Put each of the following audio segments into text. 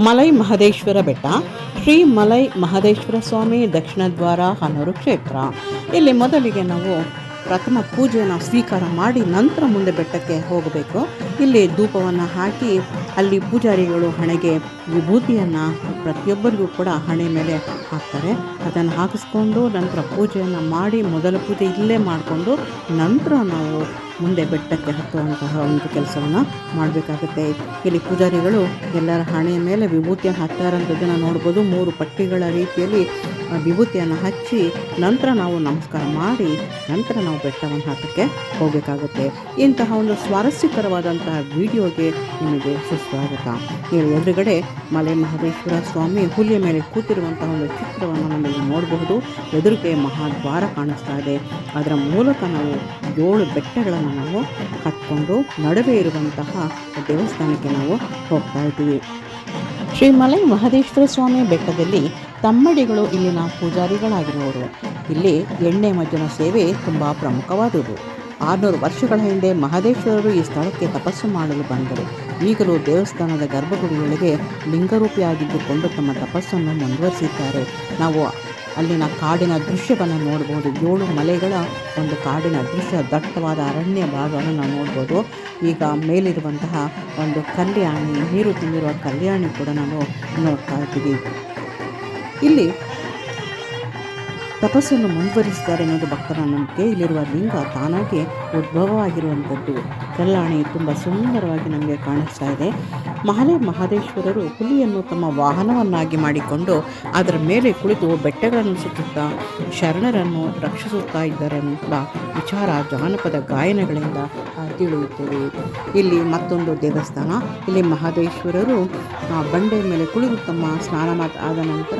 ಮಲೈ ಮಹದೇಶ್ವರ ಬೆಟ್ಟ, ಶ್ರೀ ಮಲೈ ಮಹದೇಶ್ವರ ಸ್ವಾಮಿ ದಕ್ಷಿಣ ದ್ವಾರ, ಹನೂರು ಕ್ಷೇತ್ರ. ಇಲ್ಲಿ ಮೊದಲಿಗೆ ನಾವು ಪ್ರಥಮ ಪೂಜೆಯನ್ನು ಸ್ವೀಕಾರ ಮಾಡಿ ನಂತರ ಮುಂದೆ ಬೆಟ್ಟಕ್ಕೆ ಹೋಗಬೇಕು. ಇಲ್ಲಿ ಧೂಪವನ್ನು ಹಾಕಿ ಅಲ್ಲಿ ಪೂಜಾರಿಗಳು ಹಣೆಗೆ ವಿಭೂತಿಯನ್ನು ಪ್ರತಿಯೊಬ್ಬರಿಗೂ ಕೂಡ ಹಣೆ ಮೇಲೆ ಹಾಕ್ತಾರೆ. ಅದನ್ನು ಹಾಕಿಸ್ಕೊಂಡು ನಂತರ ಪೂಜೆಯನ್ನು ಮಾಡಿ ಮೊದಲ ಪೂಜೆ ಇಲ್ಲೇ ಮಾಡಿಕೊಂಡು ನಂತರ ನಾವು ಮುಂದೆ ಬೆಟ್ಟಕ್ಕೆ ಹತ್ತುವಂತಹ ಒಂದು ಕೆಲಸವನ್ನು ಮಾಡಬೇಕಾಗುತ್ತೆ. ಇಲ್ಲಿ ಪೂಜಾರಿಗಳು ಎಲ್ಲರ ಹಣೆಯ ಮೇಲೆ ವಿಭೂತಿಯನ್ನು ಹಾಕ್ತಾರಂಥದ್ದನ್ನು ನೋಡ್ಬೋದು. ಮೂರು ಪಟ್ಟಿಗಳ ರೀತಿಯಲ್ಲಿ ವಿಭೂತಿಯನ್ನು ಹಚ್ಚಿ ನಂತರ ನಾವು ನಮಸ್ಕಾರ ಮಾಡಿ ನಂತರ ನಾವು ಬೆಟ್ಟವನ್ನು ಹಾಕೋಕ್ಕೆ ಹೋಗಬೇಕಾಗುತ್ತೆ. ಇಂತಹ ಒಂದು ಸ್ವಾರಸ್ಯಕರವಾದಂತಹ ವಿಡಿಯೋಗೆ ನಿಮಗೆ ಸುಸ್ವಾಗತ. ಇಲ್ಲಿ ಎದುರುಗಡೆ ಮಲೆ ಮಹದೇಶ್ವರ ಸ್ವಾಮಿ ಹುಲಿಯ ಮೇಲೆ ಕೂತಿರುವಂತಹ ಒಂದು ಚಿತ್ರವನ್ನು ನಮಗೆ ನೋಡಬಹುದು. ಎದುರಿಗೆ ಮಹಾದ್ವಾರ ಕಾಣಿಸ್ತಾ ಇದೆ. ಅದರ ಮೂಲಕ ನಾವು ಏಳು ಬೆಟ್ಟಗಳನ್ನು ನಾವು ಹತ್ಕೊಂಡು ನಡುವೆ ಇರುವಂತಹ ದೇವಸ್ಥಾನಕ್ಕೆ ನಾವು ಹೋಗ್ತಾ ಇದ್ದೀವಿ. ಶ್ರೀ ಮಲೈ ಮಹದೇಶ್ವರ ಸ್ವಾಮಿ ಬೆಟ್ಟದಲ್ಲಿ ತಮ್ಮಡಿಗಳು ಇಲ್ಲಿನ ಪೂಜಾರಿಗಳಾಗಿರುವರು. ಇಲ್ಲಿ ಎಣ್ಣೆ ಮಜ್ಜನ ಸೇವೆ ತುಂಬ ಪ್ರಮುಖವಾದುದು ಆರುನೂರು ವರ್ಷಗಳ ಹಿಂದೆ ಮಹದೇಶ್ವರರು ಈ ಸ್ಥಳಕ್ಕೆ ತಪಸ್ಸು ಮಾಡಲು ಬಂದರು. ಈಗಲೂ ದೇವಸ್ಥಾನದ ಗರ್ಭಗುಡಿಗಳಿಗೆ ಲಿಂಗರೂಪಿಯಾಗಿದ್ದುಕೊಂಡು ತಮ್ಮ ತಪಸ್ಸನ್ನು ಮುಂದುವರಿಸಿದ್ದಾರೆ. ನಾವು ಅಲ್ಲಿನ ಕಾಡಿನ ದೃಶ್ಯವನ್ನು ನೋಡ್ಬೋದು. ಏಳು ಮಲೆಗಳ ಒಂದು ಕಾಡಿನ ದೃಶ್ಯ, ದಟ್ಟವಾದ ಅರಣ್ಯ ಭಾಗವನ್ನು ನಾವು ನೋಡ್ಬೋದು. ಈಗ ಮೇಲಿರುವಂತಹ ಒಂದು ಕಲ್ಯಾಣಿ, ನೀರು ತುಂಬಿರುವ ಕಲ್ಯಾಣಿ ಕೂಡ ನಾವು ನೋಡ್ತಾ ಇದ್ದೀವಿ. ಇಲ್ಲಿ ತಪಸ್ಸನ್ನು ಮುಂದುವರಿಸಿದ್ದಾರೆ ಅನ್ನೋದು ಭಕ್ತರ ನಂಬಿಕೆ. ಇಲ್ಲಿರುವ ಲಿಂಗ ತಾನಾಗಿ ಉದ್ಭವವಾಗಿರುವಂಥದ್ದು. ಕಲ್ಲಾಣಿ ತುಂಬ ಸುಂದರವಾಗಿ ನಮಗೆ ಕಾಣಿಸ್ತಾ ಇದೆ. ಮಹಲೆ ಮಹದೇಶ್ವರರು ಹುಲಿಯನ್ನು ತಮ್ಮ ವಾಹನವನ್ನಾಗಿ ಮಾಡಿಕೊಂಡು ಅದರ ಮೇಲೆ ಕುಳಿತು ಬೆಟ್ಟಗಳನ್ನು ಸುತ್ತುತ್ತಾ ಶರಣರನ್ನು ರಕ್ಷಿಸುತ್ತಾ ಇದ್ದಾರೆ ವಿಚಾರ ಜಾನಪದ ಗಾಯನಗಳಿಂದ ತಿಳಿಯುತ್ತೇವೆ ಇಲ್ಲಿ ಮತ್ತೊಂದು ದೇವಸ್ಥಾನ. ಇಲ್ಲಿ ಮಹದೇಶ್ವರರು ಬಂಡೆಯ ಮೇಲೆ ಕುಳಿತು ತಮ್ಮ ಸ್ನಾನ ಮಾಡ್ ಆದ ನಂತರ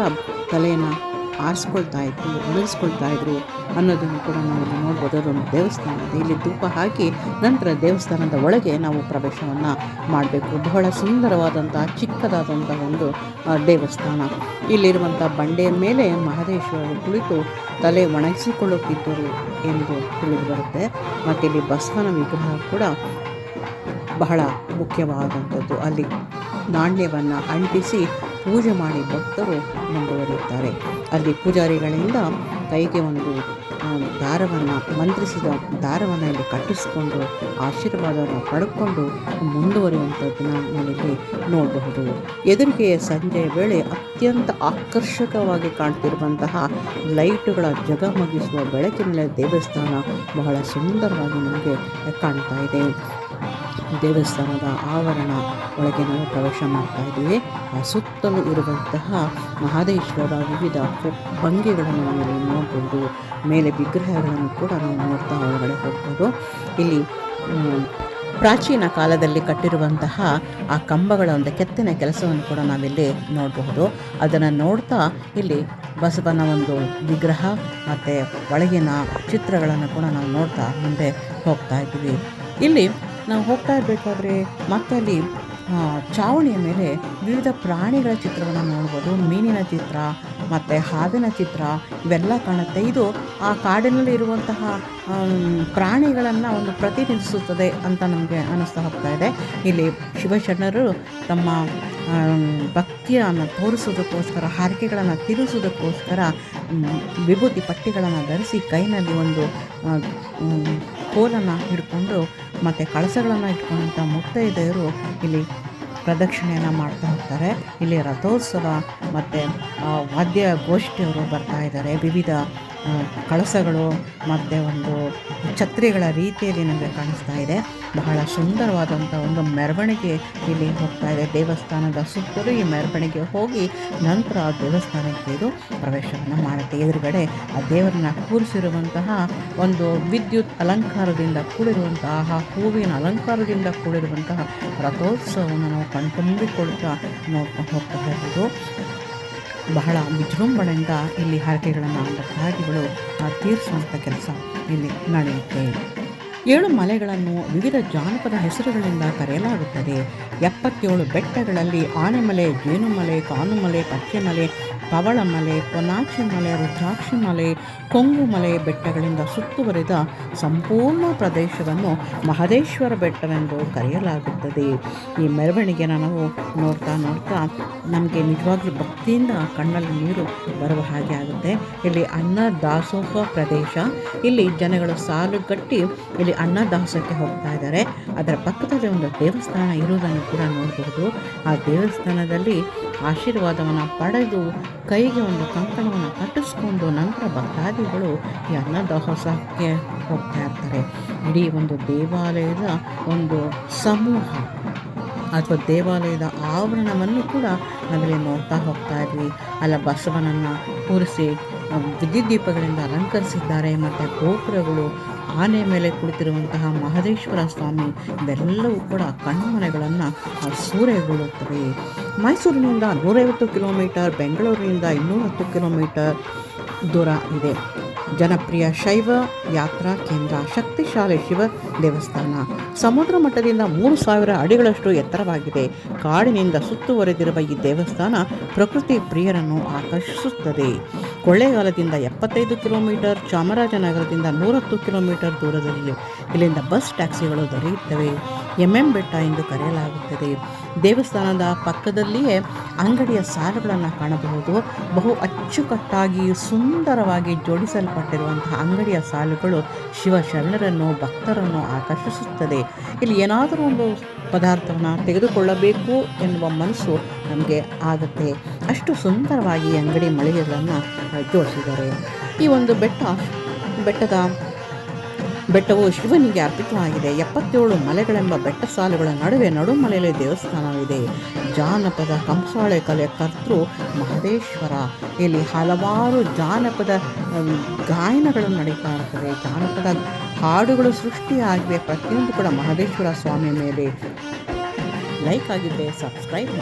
ತಲೆಯನ್ನು ಆರಿಸ್ಕೊಳ್ತಾ ಇದ್ರು ಒಣಗಿಸ್ಕೊಳ್ತಾ ಇದ್ರು ಅನ್ನೋದನ್ನು ಕೂಡ ನಾವು ಇಲ್ಲಿ ನೋಡ್ಬೋದು. ಅದೊಂದು ದೇವಸ್ಥಾನ ಇದೆ. ಇಲ್ಲಿ ಧೂಪ ಹಾಕಿ ನಂತರ ದೇವಸ್ಥಾನದ ಒಳಗೆ ನಾವು ಪ್ರವೇಶವನ್ನು ಮಾಡಬೇಕು. ಬಹಳ ಸುಂದರವಾದಂತಹ, ಚಿಕ್ಕದಾದಂತಹ ಒಂದು ದೇವಸ್ಥಾನ. ಇಲ್ಲಿರುವಂಥ ಬಂಡೆಯ ಮೇಲೆ ಮಹದೇಶ್ವರರು ಕುಳಿತು ತಲೆ ಒಣಗಿಸಿಕೊಳ್ಳುತ್ತಿದ್ದರು ಎಂದು ತಿಳಿದು ಬರುತ್ತೆ. ಮತ್ತು ಇಲ್ಲಿ ಬಸವನ ವಿಗ್ರಹ ಕೂಡ ಬಹಳ ಮುಖ್ಯವಾದಂಥದ್ದು. ಅಲ್ಲಿ ನಾಣ್ಯವನ್ನು ಅಂಟಿಸಿ ಪೂಜೆ ಮಾಡಿ ಭಕ್ತರು ಮುಂದುವರಿಯುತ್ತಾರೆ. ಅಲ್ಲಿ ಪೂಜಾರಿಗಳಿಂದ ಕೈಗೆ ಒಂದು ದಾರವನ್ನು, ಮಂತ್ರಿಸಿದ ದಾರವನ್ನು ಇಲ್ಲಿ ಕಟ್ಟಿಸಿಕೊಂಡು, ಆಶೀರ್ವಾದವನ್ನು ಪಡ್ಕೊಂಡು ಮುಂದುವರಿಯುವಂಥದ್ದನ್ನು ನಾವಿಲ್ಲಿ ನೋಡಬಹುದು. ಎದುರಿಗೆ ಸಂಜೆಯ ವೇಳೆ ಅತ್ಯಂತ ಆಕರ್ಷಕವಾಗಿ ಕಾಣ್ತಿರುವಂತಹ ಲೈಟುಗಳ ಜಗಮಗಿಸುವ ಬೆಳಕಿನಲ್ಲಿ ದೇವಸ್ಥಾನ ಬಹಳ ಸುಂದರವಾಗಿ ನಮಗೆ ಕಾಣ್ತಾ ಇದೆ. ದೇವಸ್ಥಾನದ ಆವರಣ ಒಳಗೆ ನಾವು ಪ್ರವೇಶ ಮಾಡ್ತಾ ಇದ್ದೀವಿ. ಆ ಸುತ್ತಲೂ ಇರುವಂತಹ ಮಹದೇಶ್ವರ ವಿವಿಧ ಭಂಗಿಗಳನ್ನು ನಾವು ಇಲ್ಲಿ ನೋಡ್ಬೋದು. ಮೇಲೆ ವಿಗ್ರಹಗಳನ್ನು ಕೂಡ ನಾವು ನೋಡ್ತಾ ಒಳಗಡೆ ಹೋಗ್ಬೋದು. ಇಲ್ಲಿ ಪ್ರಾಚೀನ ಕಾಲದಲ್ಲಿ ಕಟ್ಟಿರುವಂತಹ ಆ ಕಂಬಗಳ ಒಂದು ಕೆತ್ತನೆ ಕೆಲಸವನ್ನು ಕೂಡ ನಾವಿಲ್ಲಿ ನೋಡಬಹುದು. ಅದನ್ನು ನೋಡ್ತಾ ಇಲ್ಲಿ ಬಸವನ ಒಂದು ವಿಗ್ರಹ ಮತ್ತು ಒಳಗಿನ ಚಿತ್ರಗಳನ್ನು ಕೂಡ ನಾವು ನೋಡ್ತಾ ಮುಂದೆ ಹೋಗ್ತಾ ಇದ್ದೀವಿ. ಇಲ್ಲಿ ನಾವು ಹೋಗ್ತಾ ಇರಬೇಕಾದ್ರೆ ಮತ್ತೆ ಅಲ್ಲಿ ಚಾವಣಿಯ ಮೇಲೆ ವಿವಿಧ ಪ್ರಾಣಿಗಳ ಚಿತ್ರವನ್ನು ನೋಡ್ಬೋದು. ಮೀನಿನ ಚಿತ್ರ, ಮತ್ತು ಹಾವಿನ ಚಿತ್ರ, ಇವೆಲ್ಲ ಕಾಣುತ್ತೆ. ಇದು ಆ ಕಾಡಿನಲ್ಲಿ ಇರುವಂತಹ ಪ್ರಾಣಿಗಳನ್ನು ಒಂದು ಪ್ರತಿನಿಧಿಸುತ್ತದೆ ಅಂತ ನಮಗೆ ಅನ್ನಿಸ್ತಾ ಹೋಗ್ತಾ ಇದೆ. ಇಲ್ಲಿ ಶಿವಶರಣರು ತಮ್ಮ ಭಕ್ತಿಯನ್ನು ತೋರಿಸೋದಕ್ಕೋಸ್ಕರ ಹರಕೆಗಳನ್ನು ತಿರುಸೋದಕ್ಕೋಸ್ಕರ ವಿಭೂತಿ ಪಟ್ಟಿಗಳನ್ನು ಧರಿಸಿ ಕೈನಲ್ಲಿ ಒಂದು ಕೋಲನ್ನು ಹಿಡ್ಕೊಂಡು ಮತ್ತು ಕಳಸಗಳನ್ನು ಇಟ್ಕೊಂಡಂಥ ಮುತ್ತೈದೆಯರು ಇಲ್ಲಿ ಪ್ರದಕ್ಷಿಣೆಯನ್ನು ಮಾಡ್ತಾ ಹೋಗ್ತಾರೆ. ಇಲ್ಲಿ ರಥೋತ್ಸವ ಮತ್ತು ವಾದ್ಯ ಗೋಷ್ಠಿಯವರು ಬರ್ತಾ ಇದ್ದಾರೆ. ವಿವಿಧ ಕಳಸಗಳು ಮತ್ತು ಒಂದು ಛತ್ರಿಗಳ ರೀತಿಯಲ್ಲಿ ನಮಗೆ ಕಾಣಿಸ್ತಾ ಇದೆ. ಬಹಳ ಸುಂದರವಾದಂಥ ಒಂದು ಮೆರವಣಿಗೆ ಇಲ್ಲಿ ಹೋಗ್ತಾ ಇದೆ. ದೇವಸ್ಥಾನದ ಸುತ್ತಲೂ ಈ ಮೆರವಣಿಗೆ ಹೋಗಿ ನಂತರ ಆ ದೇವಸ್ಥಾನಕ್ಕೆ ಇದು ಪ್ರವೇಶವನ್ನು ಮಾಡುತ್ತೆ. ಎದುರುಗಡೆ ಆ ದೇವರನ್ನ ಕೂರಿಸಿರುವಂತಹ ಒಂದು ವಿದ್ಯುತ್ ಅಲಂಕಾರದಿಂದ ಕೂಡಿರುವಂತಹ ಹೂವಿನ ಅಲಂಕಾರದಿಂದ ಕೂಡಿರುವಂತಹ ರಥೋತ್ಸವವನ್ನು ನಾವು ಕಣ್ತುಂಬಿಕೊಳ್ತಾ ನೋಡ್ಕೊಂಡು ಹೋಗ್ತಾ ಇರ್ಬೋದು. ಬಹಳ ವಿಜೃಂಭಣೆಯಿಂದ ಇಲ್ಲಿ ಹರಕೆಗಳನ್ನು ಭಕ್ತಾದಿಗಳು ತೀರಿಸುವಂಥ ಕೆಲಸ ಇಲ್ಲಿ ನಡೆಯುತ್ತೆ. ಏಳು ಮಲೆಗಳನ್ನು ವಿವಿಧ ಜಾನಪದ ಹೆಸರುಗಳಿಂದ ಕರೆಯಲಾಗುತ್ತದೆ. ಎಪ್ಪತ್ತೇಳು ಬೆಟ್ಟಗಳಲ್ಲಿ ಆನೆಮಲೆ, ಜೇನುಮಲೆ, ಕಾನುಮಲೆ ಪಚ್ಚೆಮಲೆ ಪವಳಮಲೆ ಮಲೆ ರುದ್ರಾಕ್ಷಿ ಮಲೆ ಕೊಂಗು ಮಲೆ ಬೆಟ್ಟಗಳಿಂದ ಸುತ್ತುವರಿದ ಸಂಪೂರ್ಣ ಪ್ರದೇಶವನ್ನು ಮಹದೇಶ್ವರ ಬೆಟ್ಟವೆಂದು ಕರೆಯಲಾಗುತ್ತದೆ. ಈ ಮೆರವಣಿಗೆನ ನಾವು ನೋಡ್ತಾ ನೋಡ್ತಾ ನಮಗೆ ನಿಜವಾಗ್ಲೂ ಭಕ್ತಿಯಿಂದ ಕಣ್ಣಲ್ಲಿ ನೀರು ಬರುವ ಹಾಗೆ ಆಗುತ್ತೆ. ಇಲ್ಲಿ ಅನ್ನ ದಾಸೋಹ ಪ್ರದೇಶ. ಇಲ್ಲಿ ಜನಗಳು ಸಾಲು ಕಟ್ಟಿ ಇಲ್ಲಿ ಅನ್ನದಾಸಕ್ಕೆ ಹೋಗ್ತಾ ಇದ್ದಾರೆ. ಅದರ ಪಕ್ಕದಲ್ಲಿ ಒಂದು ದೇವಸ್ಥಾನ ಇರುವುದನ್ನು ಕೂಡ ನೋಡಬಹುದು ಆ ದೇವಸ್ಥಾನದಲ್ಲಿ ಆಶೀರ್ವಾದವನ್ನು ಪಡೆದು ಕೈಗೆ ಒಂದು ಕಂಕಣವನ್ನು ಕಟ್ಟಿಸ್ಕೊಂಡು ನಂತರ ಭಕ್ತಾದಿಗಳು ಈ ಅನ್ನದಾಸೋಹಕ್ಕೆ ಹೋಗ್ತಾ ಇರ್ತಾರೆ. ಇಡೀ ಒಂದು ದೇವಾಲಯದ ಒಂದು ಸಮೂಹ ಅಥವಾ ದೇವಾಲಯದ ಆವರಣವನ್ನು ಕೂಡ ನಾವಿಲ್ಲಿ ನೋಡ್ತಾ ಹೋಗ್ತಾ ಇದ್ವಿ. ಅಲ್ಲ, ಬಸವನನ್ನು ಕೂರಿಸಿ ವಿದ್ಯುತ್ ದೀಪಗಳಿಂದ ಅಲಂಕರಿಸಿದ್ದಾರೆ. ಮತ್ತು ಗೋಪುರಗಳು, ಆನೆ ಮೇಲೆ ಕುಳಿತಿರುವಂತಹ ಮಹದೇಶ್ವರ ಸ್ವಾಮಿ, ಇವೆಲ್ಲವೂ ಕೂಡ ಕಣ್ಮನೆಗಳನ್ನು ಸೂರೆಗೊಳ್ಳುತ್ತವೆ. ಮೈಸೂರಿನಿಂದ ನೂರೈವತ್ತು ಕಿಲೋಮೀಟರ್, ಬೆಂಗಳೂರಿನಿಂದ ಇನ್ನೂರತ್ತು ಕಿಲೋಮೀಟರ್ ದೂರ ಇದೆ. ಜನಪ್ರಿಯ ಶೈವ ಯಾತ್ರಾ ಕೇಂದ್ರ ಶಕ್ತಿಶಾಲಿ ಶಿವ ದೇವಸ್ಥಾನ. ಸಮುದ್ರ ಮಟ್ಟದಿಂದ ಮೂರು ಸಾವಿರ ಅಡಿಗಳಷ್ಟು ಎತ್ತರವಾಗಿದೆ. ಕಾಡಿನಿಂದ ಸುತ್ತುವರೆದಿರುವ ಈ ದೇವಸ್ಥಾನ ಪ್ರಕೃತಿ ಪ್ರಿಯರನ್ನು ಆಕರ್ಷಿಸುತ್ತದೆ. ಕೊಳ್ಳೇಗಾಲದಿಂದ ಎಪ್ಪತ್ತೈದು ಕಿಲೋಮೀಟರ್, ಚಾಮರಾಜನಗರದಿಂದ ನೂರತ್ತು ಕಿಲೋಮೀಟರ್ ದೂರದಲ್ಲಿ ಇಲ್ಲಿಂದ ಬಸ್ ಟ್ಯಾಕ್ಸಿಗಳು ದೊರೆಯುತ್ತವೆ. ಎಂ ಎಂ ಬೆಟ್ಟ ಎಂದು ಕರೆಯಲಾಗುತ್ತದೆ. ದೇವಸ್ಥಾನದ ಪಕ್ಕದಲ್ಲಿಯೇ ಅಂಗಡಿಯ ಸಾಲುಗಳನ್ನು ಕಾಣಬಹುದು. ಬಹು ಅಚ್ಚುಕಟ್ಟಾಗಿ ಸುಂದರವಾಗಿ ಜೋಡಿಸಲ್ಪಟ್ಟಿರುವಂತಹ ಅಂಗಡಿಯ ಸಾಲುಗಳು ಶಿವಶರಣರನ್ನು ಭಕ್ತರನ್ನು ಆಕರ್ಷಿಸುತ್ತದೆ. ಇಲ್ಲಿ ಏನಾದರೂ ಒಂದು ಪದಾರ್ಥವನ್ನು ತೆಗೆದುಕೊಳ್ಳಬೇಕು ಎನ್ನುವ ಮನಸ್ಸು ನಮಗೆ ಆಗುತ್ತೆ. ಅಷ್ಟು ಸುಂದರವಾಗಿ ಅಂಗಡಿ ಮಳಿಗೆಗಳನ್ನು ಜೋಡಿಸಿದ್ದಾರೆ. ಈ ಒಂದು ಬೆಟ್ಟ, ಬೆಟ್ಟದ ಬೆಟ್ಟವು ಶಿವನಿಗೆ ಅರ್ಪಿತವಾಗಿದೆ. ಎಪ್ಪತ್ತೇಳು ಮಲೆಗಳೆಂಬ ಬೆಟ್ಟ ಸಾಲುಗಳ ನಡುವೆ ನಡುಮಲೆಯಲ್ಲಿ ದೇವಸ್ಥಾನವಿದೆ. ಜಾನಪದ ಕಂಸಾಳೆ ಕಲೆ ಕರ್ತೃ ಮಹದೇಶ್ವರ. ಇಲ್ಲಿ ಹಲವಾರು ಜಾನಪದ ಗಾಯನಗಳು ನಡೀತಾ ಇರ್ತವೆ ಜಾನಪದ ಹಾಡುಗಳು ಸೃಷ್ಟಿಯಾಗಿವೆ. ಪ್ರತಿಯೊಂದು ಕೂಡ ಮಹದೇಶ್ವರ ಸ್ವಾಮಿ ಮೇಲೆ. ಲೈಕ್ ಆಗಿದ್ದರೆ ಸಬ್ಸ್ಕ್ರೈಬ್